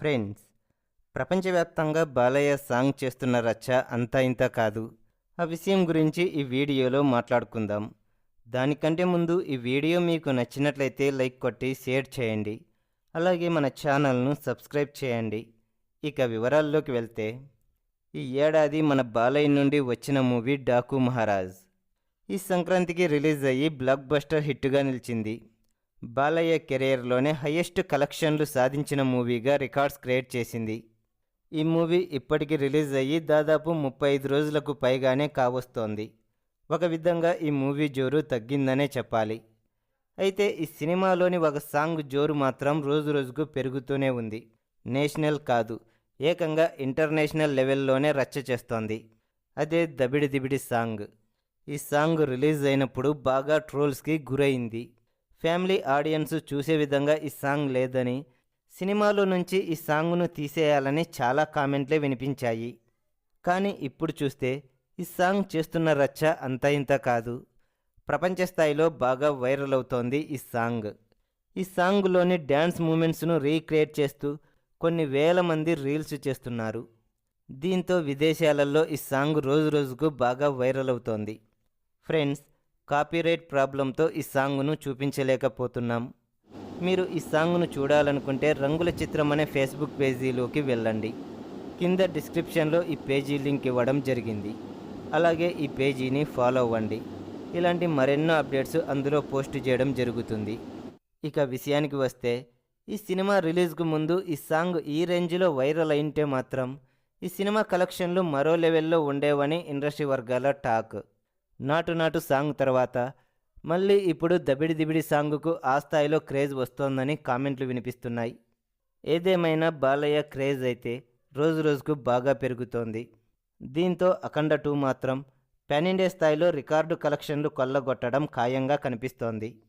Friends ప్రపంచవ్యాప్తంగా Balayya song చేస్తున్న రచ్చ అంతా ఇంత కాదు. ఆ విషయం గురించి ఈ వీడియోలో మాట్లాడుకుందాం. దానికంటే ముందు ఈ వీడియో మీకు నచ్చినట్లయితే లైక్ కొట్టి షేర్ చేయండి. అలాగే మన ఛానల్ను సబ్స్క్రైబ్ చేయండి. ఇక వివరాల్లోకి వెళ్తే ఈ ఏడాది మన బాలయ్య నుండి వచ్చిన మూవీ డాకు మహారాజ్. ఈ సంక్రాంతికి రిలీజ్ అయ్యి బ్లాక్ బస్టర్ హిట్గా నిలిచింది. బాలయ్య కెరియర్లోనే హయ్యెస్ట్ కలెక్షన్లు సాధించిన మూవీగా రికార్డ్స్ క్రియేట్ చేసింది. ఈ మూవీ ఇప్పటికి రిలీజ్ అయ్యి దాదాపు ముప్పై ఐదు రోజులకు పైగానే కావస్తోంది. ఒక విధంగా ఈ మూవీ జోరు తగ్గిందనే చెప్పాలి. అయితే ఈ సినిమాలోని ఒక సాంగ్ జోరు మాత్రం రోజు రోజుకు పెరుగుతూనే ఉంది. నేషనల్ కాదు ఏకంగా ఇంటర్నేషనల్ లెవెల్లోనే రచ్చ చేస్తోంది. అదే దబిడి దిబిడి సాంగ్. ఈ సాంగ్ రిలీజ్ అయినప్పుడు బాగా ట్రోల్స్కి గురైంది. ఫ్యామిలీ ఆడియన్స్ చూసే విధంగా ఈ సాంగ్ లేదని సినిమాలో నుంచి ఈ సాంగ్ను తీసేయాలని చాలా కామెంట్లే వినిపించాయి. కానీ ఇప్పుడు చూస్తే ఈ సాంగ్ చేస్తున్న రచ్చ అంత ఇంత కాదు. ప్రపంచ స్థాయిలో బాగా వైరల్ అవుతోంది ఈ సాంగ్. ఈ సాంగ్లోని డ్యాన్స్ మూమెంట్స్ను రీక్రియేట్ చేస్తూ కొన్ని వేల మంది రీల్స్ చేస్తున్నారు. దీంతో విదేశాలలో ఈ సాంగ్ రోజు రోజుకు బాగా వైరల్ అవుతోంది. ఫ్రెండ్స్ కాపీరైట్ ప్రాబ్లంతో ఈ సాంగ్ను చూపించలేకపోతున్నాం. మీరు ఈ సాంగ్ను చూడాలనుకుంటే రంగుల చిత్రం అనే ఫేస్బుక్ పేజీలోకి వెళ్ళండి. కింద డిస్క్రిప్షన్లో ఈ పేజీ లింక్ ఇవ్వడం జరిగింది. అలాగే ఈ పేజీని ఫాలో అవ్వండి. ఇలాంటి మరెన్నో అప్డేట్స్ అందులో పోస్ట్ చేయడం జరుగుతుంది. ఇక విషయానికి వస్తే ఈ సినిమా రిలీజ్కు ముందు ఈ సాంగ్ ఈ రేంజ్లో వైరల్ అయింటే మాత్రం ఈ సినిమా కలెక్షన్లు మరో లెవెల్లో ఉండేవని ఇండస్ట్రీ వర్గాల టాక్. నాటు నాటు సాంగ్ తర్వాత మళ్ళీ ఇప్పుడు దబిడి దిబిడి సాంగుకు ఆ స్థాయిలో క్రేజ్ వస్తోందని కామెంట్లు వినిపిస్తున్నాయి. ఏదేమైనా బాలయ్య క్రేజ్ అయితే రోజు రోజుకు బాగా పెరుగుతోంది. దీంతో అఖండ టూ మాత్రం పెనిండే ఇండియా స్థాయిలో రికార్డు కలెక్షన్లు కొల్లగొట్టడం ఖాయంగా కనిపిస్తోంది.